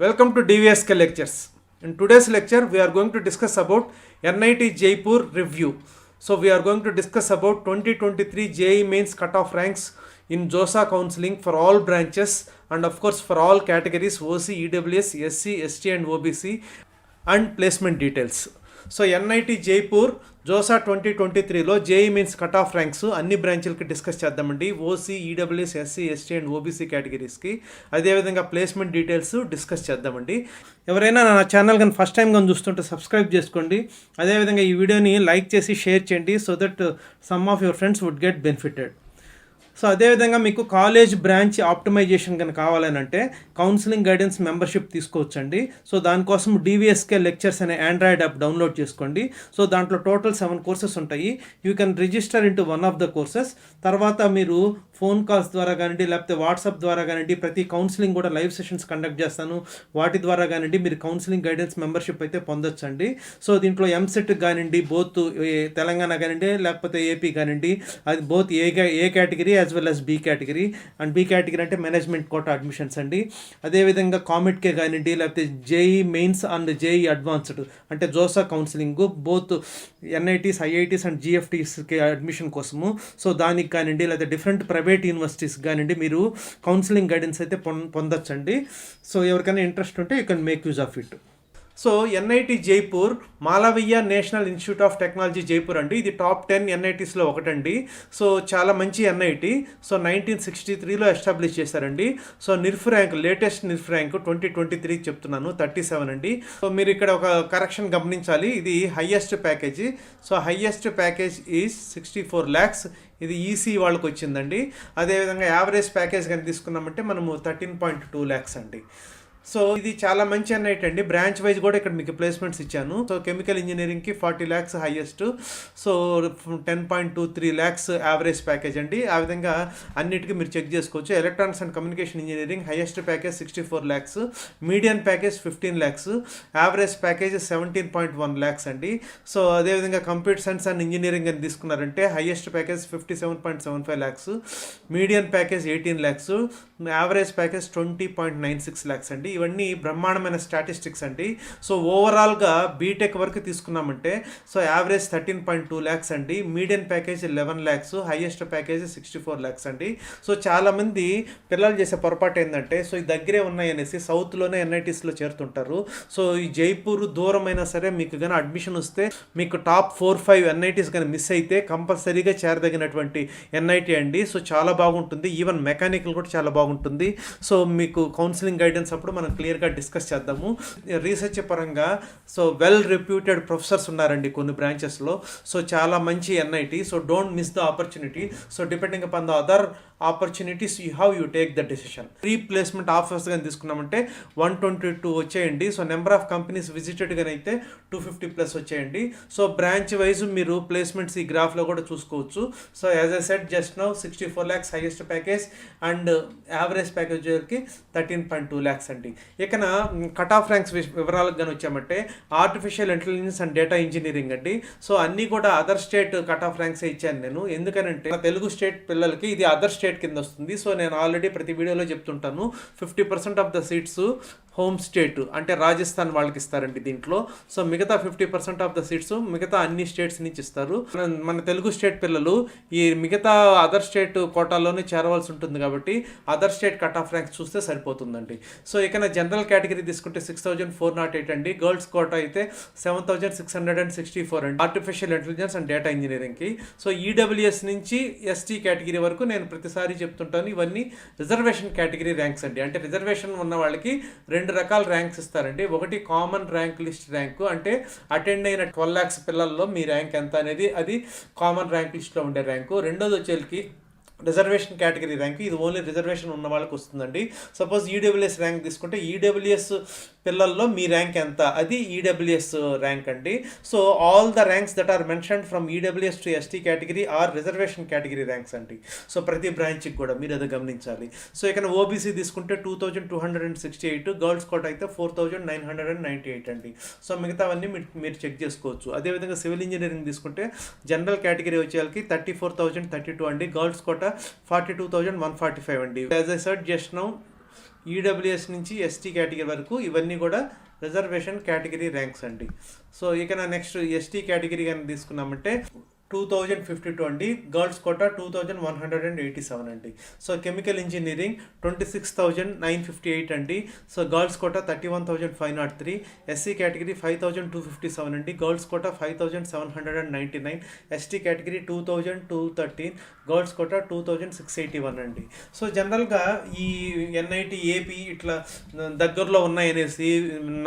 Welcome to DVSK lectures. In today's lecture, we are going to discuss about NIT Jaipur review. So we are going to discuss about 2023 JE mains cutoff ranks in JOSA counseling for all branches and of course for all categories OC, EWS, SC, ST and OBC and placement details. So NIT Jaipur JoSAA twenty twenty త్రీలో JEE mains cut off ranks అన్ని బ్రాంచ్లకి discuss చేద్దామండి. OC EWS SC ST and OBC కేటగిరీస్కి. అదేవిధంగా placement details discuss చేద్దామండి. ఎవరైనా నా channel కానీ first time కానీ చూస్తుంటే సబ్స్క్రైబ్ చేసుకోండి. అదేవిధంగా ఈ వీడియోని లైక్ చేసి షేర్ చేయండి so that some of your friends would get benefited. So అదేవిధంగా మీకు కాలేజ్ బ్రాంచ్ ఆప్టిమైజేషన్ కనుక కావాలని అంటే కౌన్సిలింగ్ గైడెన్స్ మెంబర్షిప్ తీసుకోవచ్చండి. సో దానికోసం డివిఎస్కే లెక్చర్స్ అనే ఆండ్రాయిడ్ యాప్ డౌన్లోడ్ చేసుకోండి. సో దాంట్లో టోటల్ సెవెన్ కోర్సెస్ ఉంటాయి. You can register into one of the courses. తర్వాత మీరు ఫోన్ కాల్స్ ద్వారా కానివ్వండి లేకపోతే వాట్సాప్ ద్వారా కానివ్వండి ప్రతి కౌన్సిలింగ్ కూడా లైవ్ సెషన్స్ కండక్ట్ చేస్తాను. వాటి ద్వారా కానివ్వండి మీరు కౌన్సిలింగ్ గైడెన్స్ మెంబర్షిప్ అయితే పొందొచ్చండి. సో దీంట్లో ఎంసెట్ కానివ్వండి బోత్ తెలంగాణ కానివ్వండి లేకపోతే ఏపీ కానివ్వండి అది both A A category as well as B category. And B category అంటే మేనేజ్మెంట్ కోట అడ్మిషన్స్ అండి. అదేవిధంగా కామెట్కే కానివ్వండి లేకపోతే JEE mains and JEE advanced అంటే JoSAA counselling both NITs IITs and జిఎఫ్టీస్కి admission కోసము. సో దానికి కానివ్వండి లేకపోతే డిఫరెంట్ ప్రైవేట్ యూనివర్సిటీస్ కానివ్వండి మీరు కౌన్సిలింగ్ గైడెన్స్ అయితే పొందొచ్చండి. సో ఎవరికైనా ఇంట్రెస్ట్ ఉంటే you can make use of it so NIT Jaipur Malaviya national institute of technology Jaipur అండి. ఇది టాప్ టెన్ ఎన్ఐటీస్లో ఒకటండి. సో చాలా మంచి ఎన్ఐటి. సో నైన్టీన్ సిక్స్టీ త్రీలో ఎస్టాబ్లిష్ చేశారండి. So NIRF rank latest NIRF rank twenty twenty three చెప్తున్నాను thirty seven అండి. సో మీరు ఇక్కడ ఒక కరెక్షన్ గమనించాలి. ఇది highest package. So highest package is sixty four lakhs. ఇది ఈసీ వాళ్ళకి వచ్చిందండి. అదేవిధంగా యావరేజ్ ప్యాకేజ్ కానీ తీసుకున్నామంటే మనము థర్టీన్ పాయింట్ టూ ల్యాక్స్ అండి. సో ఇది చాలా మంచి అన్నైట్ అండి. బ్రాంచ్ వైజ్ కూడా ఇక్కడ మీకు ప్లేస్మెంట్స్ ఇచ్చాను. So chemical ఇంజనీరింగ్కి forty lakhs highest so ten point two three lakhs average package అండి. ఆ విధంగా అన్నిటికీ మీరు చెక్ చేసుకోవచ్చు. Electronics and communication engineering highest package sixty four lakhs medium package fifteen lakhs average package seventeen point one lakhs అండి so అదేవిధంగా computer science and engineering అని తీసుకున్నారంటే highest package fifty seven point seven five lakhs medium package eighteen lakhs average package twenty point nine six lakhs అండి. ఇవన్నీ బ్రహ్మాండమైన statistics అండి. So ఓవరాల్గా BTech వరకు తీసుకున్నామంటే so average thirteen point two lakhs అండి. Medium package eleven lakhs highest package sixty four lakhs అండి. So చాలామంది పిల్లలు చేసే పొరపాటు ఏంటంటే సో ఈ దగ్గరే ఉన్నాయి అనేసి సౌత్లోనే ఎన్ఐటీస్లో చేరుతుంటారు. సో ఈ జైపూర్ దూరమైనా సరే మీకు కానీ అడ్మిషన్ వస్తే మీకు టాప్ ఫోర్ ఫైవ్ ఎన్ఐటీస్ కానీ మిస్ అయితే కంపల్సరీగా చేరదగినటువంటి ఎన్ఐటీ అండి. సో చాలా బాగుంటుంది. ఈవెన్ మెకానికల్ కూడా చాలా బాగుంటుంది. సో మీకు కౌన్సిలింగ్ గైడెన్స్ అప్పుడు మనం క్లియర్గా డిస్కస్ చేద్దాము. రీసెర్చ్ పరంగా సో వెల్ రెప్యూటెడ్ ప్రొఫెసర్స్ ఉన్నారండి కొన్ని బ్రాంచెస్లో సో చాలా మంచి NIT so don't miss the opportunity so depending upon the other opportunities you have you take the decision replacement offers కానీ తీసుకున్నామంటే వన్ ట్వంటీ టూ వచ్చేయండి. So number of companies visited కానీ అయితే two fifty plus వచ్చేయండి. So branch wise మీరు placements ఈ గ్రాఫ్లో కూడా చూసుకోవచ్చు. So as a set just now sixty four lakhs highest package and average package thirteen point two lakhs అండి. ఇకన కట్ ఆఫ్ ర్యాంక్స్ వివరాలకు కానీ వచ్చామంటే artificial intelligence and data engineering అండి. సో అన్నీ కూడా other state cut off ranks ఇచ్చాను నేను. ఎందుకనంటే తెలుగు స్టేట్ పిల్లలకి ఇది అదర్ స్టేట్ కింద వస్తుంది. సో నేను ఆల్రెడీ ప్రతి వీడియోలో చెప్తుంటాను. Fifty percent of the seats home state అంటే రాజస్థాన్ వాళ్ళకి ఇస్తారండి దీంట్లో. సో మిగతా fifty percent of the seats మిగతా అన్ని స్టేట్స్ నుంచి ఇస్తారు. మన- మన తెలుగు స్టేట్ పిల్లలు ఈ మిగతా అదర్ స్టేట్ కోటాలోనే చేరవలసి ఉంటుంది కాబట్టి other state cut off ranks చూస్తే సరిపోతుందండి. సో ఇక జనరల్ కేటగిరీ తీసుకుంటే six thousand four not eight అండి. గర్ల్స్ కోటా అయితే seven thousand six hundred and sixty four అండి. ఆర్టిఫిషియల్ ఇంటెలిజెన్స్ అండ్ డేటా ఇంజనీరింగ్కి. సో ఈడబ్ల్యూఎస్ నుంచి ఎస్టీ కేటగిరీ వరకు నేను ప్రతిసారి చెప్తుంటాను. ఇవన్నీ రిజర్వేషన్ కేటగిరీ ర్యాంక్స్ అండి. అంటే రిజర్వేషన్ ఉన్న వాళ్ళకి రెండు రెండు రకాల ర్యాంక్స్ ఇస్తారండి. ఒకటి కామన్ ర్యాంక్ లిస్ట్ ర్యాంకు అంటే అటెండ్ అయిన ట్వెల్వ్ ల్యాక్స్ పిల్లల్లో మీ ర్యాంక్ ఎంత అనేది అది కామన్ ర్యాంక్ లిస్ట్లో ఉండే ర్యాంకు. రెండోది వచ్చేకి రిజర్వేషన్ కేటగిరీ ర్యాంక్. ఇది ఓన్లీ రిజర్వేషన్ ఉన్న వాళ్ళకి వస్తుందండి. సపోజ్ ఈడబ్ల్యూఎస్ ర్యాంక్ తీసుకుంటే ఈడబ్ల్యూఎస్ పిల్లల్లో మీ ర్యాంక్ ఎంత? అది ఈడబ్ల్యూఎస్ ర్యాంక్ అండి. So all the ranks that are mention from EWS to ST category are reservation category ranks అండి. సో ప్రతి బ్రాంచ్కి కూడా మీరు అది గమనించాలి. సో ఇక్కడ ఓబీసీ తీసుకుంటే two thousand two hundred and sixty eight girls quota అయితే four thousand nine hundred and ninety eight అండి. సో మిగతావన్నీ మీరు మీరు చెక్ చేసుకోవచ్చు. అదేవిధంగా సివిల్ ఇంజనీరింగ్ తీసుకుంటే general category వచ్చేవాళ్ళకి thirty four thousand thirty two అండి. Girls quota forty two thousand one forty five అండి. As I said just now EWS నుంచి ఎస్టీ కేటగిరీ వరకు ఇవన్నీ కూడా రిజర్వేషన్ కేటగిరీ ర్యాంక్స్ అండి. సో ఇక నెక్స్ట్ ఎస్టీ కేటగిరీ కానీ తీసుకున్నామంటే టూ థౌజండ్ ఫిఫ్టీ టూ అండి girls quota two thousand one hundred and eighty seven అండి. So chemical engineering twenty six thousand nine fifty eight అండి. So girls quota thirty one thousand five nought three SC category five thousand two fifty seven అండి. Girls quota five thousand seven hundred and ninety nine ST category two thousand two thirteen girls quota two thousand six eighty one అండి. So జనరల్గా ఈ NIT AP ఇట్లా దగ్గరలో ఉన్నాయనేసి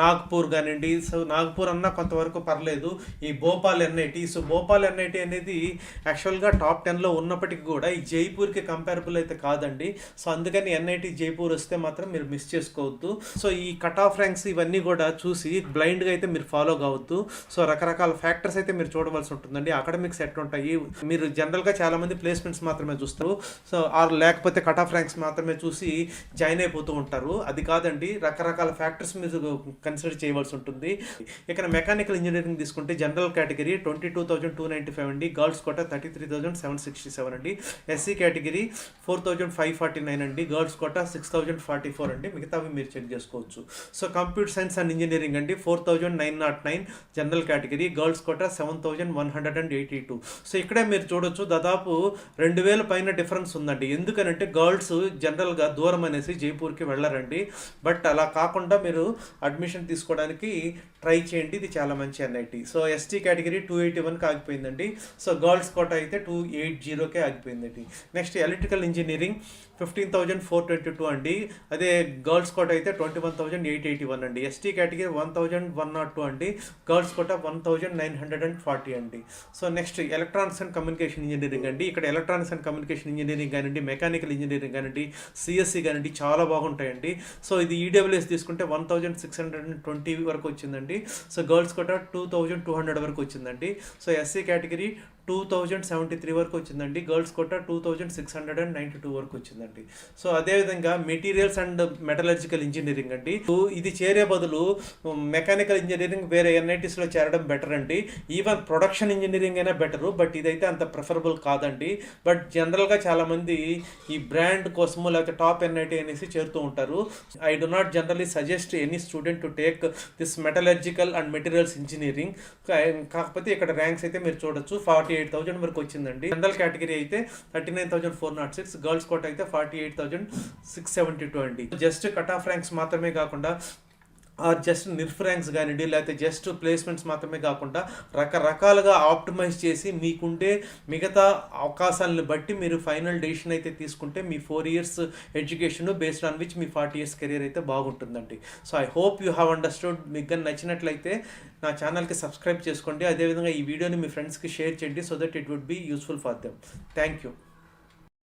నాగ్పూర్ కానివ్వండి. So Nagpur అన్నా కొంతవరకు పర్లేదు. ఈ Bhopal NIT so Bhopal NIT అనేది యాక్చువల్గా టాప్ టెన్లో ఉన్నప్పటికీ కూడా ఈ జైపూర్కి కంపేరబుల్ అయితే కాదండి. సో అందుకని ఎన్ఐటి జైపూర్ వస్తే మాత్రం మీరు మిస్ చేసుకోవద్దు. సో ఈ కట్ ఆఫ్ ర్యాంక్స్ ఇవన్నీ కూడా చూసి బ్లైండ్గా అయితే మీరు ఫాలో కావద్దు. సో రకరకాల ఫ్యాక్టర్స్ అయితే మీరు చూడవలసి ఉంటుందండి. అకాడమిక్స్ సెట్ ఉంటాయి. మీరు జనరల్గా చాలామంది ప్లేస్మెంట్స్ మాత్రమే చూస్తారు. సో ఆర్ లేకపోతే కట్ ఆఫ్ ర్యాంక్స్ మాత్రమే చూసి జాయిన్ అయిపోతూ ఉంటారు. అది కాదండి. రకరకాల ఫ్యాక్టర్స్ మీరు కన్సిడర్ చేయవలసి ఉంటుంది. ఇక్కడ మెకానికల్ ఇంజనీరింగ్ తీసుకుంటే general category twenty two thousand two ninety five అండి. Girls quota thirty three thousand seven sixty seven అండి. SC category four thousand five forty nine అండి. Girls quota six thousand forty four అండి. మిగతావి మీరు check చేసుకోవచ్చు. So computer science and engineering అండి. Four thousand nine nought nine general category. Girls quota seven thousand one hundred and eighty two. So ఇక్కడే మీరు చూడొచ్చు దాదాపు రెండు వేల పైన డిఫరెన్స్ ఉందండి. ఎందుకనంటే గర్ల్స్ జనరల్గా దూరం అనేసి జైపూర్కి వెళ్ళారండి. బట్ అలా కాకుండా మీరు అడ్మిషన్ తీసుకోవడానికి ట్రై చేయండి ఇది చాలా మంచి NIT. So ST category two eighty వన్కి ఆగిపోయిందండి. సో గర్ల్స్ కోట అయితే టూ ఎయిట్ జీరోకే ఆగిపోయిందండి. Next electrical engineering fifteen thousand four twenty two అండి. అదే గర్ల్స్ కోట అయితే twenty one thousand eight eighty one అండి ST category one thousand one nought two అండి. Girls quota one thousand nine hundred and forty అండి. So next electronics and communication engineering అండి. ఇక్కడ electronics and communication engineering కానివ్వండి mechanical engineering కానివ్వండి CSC కానివ్వండి చాలా బాగుంటాయండి. సో ఇది ఈడబ్ల్యూఎస్ తీసుకుంటే one thousand six hundred and twenty వరకు వచ్చిందండి. So girls quota two thousand two hundred వరకు వచ్చిందండి. So SC category two thousand seventy three వరకు వచ్చిందండి. Girls quota two thousand six hundred and ninety two వరకు వచ్చిందండి. సో అదేవిధంగా మెటీరియల్స్ అండ్ మెటలర్జికల్ ఇంజనీరింగ్ అండి. ఇది చేరే బదులు మెకానికల్ ఇంజనీరింగ్ వేరే ఎన్ఐటీస్లో చేరడం బెటర్ అండి. ఈవెన్ ప్రొడక్షన్ ఇంజనీరింగ్ అయినా బెటరు బట్ ఇదైతే అంత ప్రిఫరబుల్ కాదండి. బట్ జనరల్గా చాలామంది ఈ బ్రాండ్ కోసము లేకపోతే టాప్ ఎన్ఐటీ అనేసి చేరుతూ ఉంటారు. I do not generally suggest any student to take this metallurgical and materials engineering. కాకపోతే ఇక్కడ ర్యాంక్స్ అయితే మీరు చూడొచ్చు. ఫార్టీ ఎయిట్ థౌసండ్ వరకు వచ్చిందండి. జనరల్ కేటగిరీ అయితే thirty nine thousand four nought six girls quota అయితే forty eight thousand six seventy two అండి. జస్ట్ కట్ ఆఫ్ ర్యాంక్స్ మాత్రమే కాకుండా ఆర్ జస్ట్ నిర్ఫ్ ర్యాంక్స్ కానివ్వండి లేకపోతే జస్ట్ ప్లేస్మెంట్స్ మాత్రమే కాకుండా రకరకాలుగా ఆప్టిమైజ్ చేసి మీకుండే మిగతా అవకాశాలను బట్టి మీరు ఫైనల్ డెసిషన్ అయితే తీసుకుంటే మీ four years education based on which me forty years career అయితే బాగుంటుందండి. So I hope you have understood. మీకు కానీ నచ్చినట్లయితే నా ఛానల్కి సబ్స్క్రైబ్ చేసుకోండి. అదేవిధంగా ఈ వీడియోని మీ ఫ్రెండ్స్కి షేర్ చేయండి so that it would be useful for them. Thank you.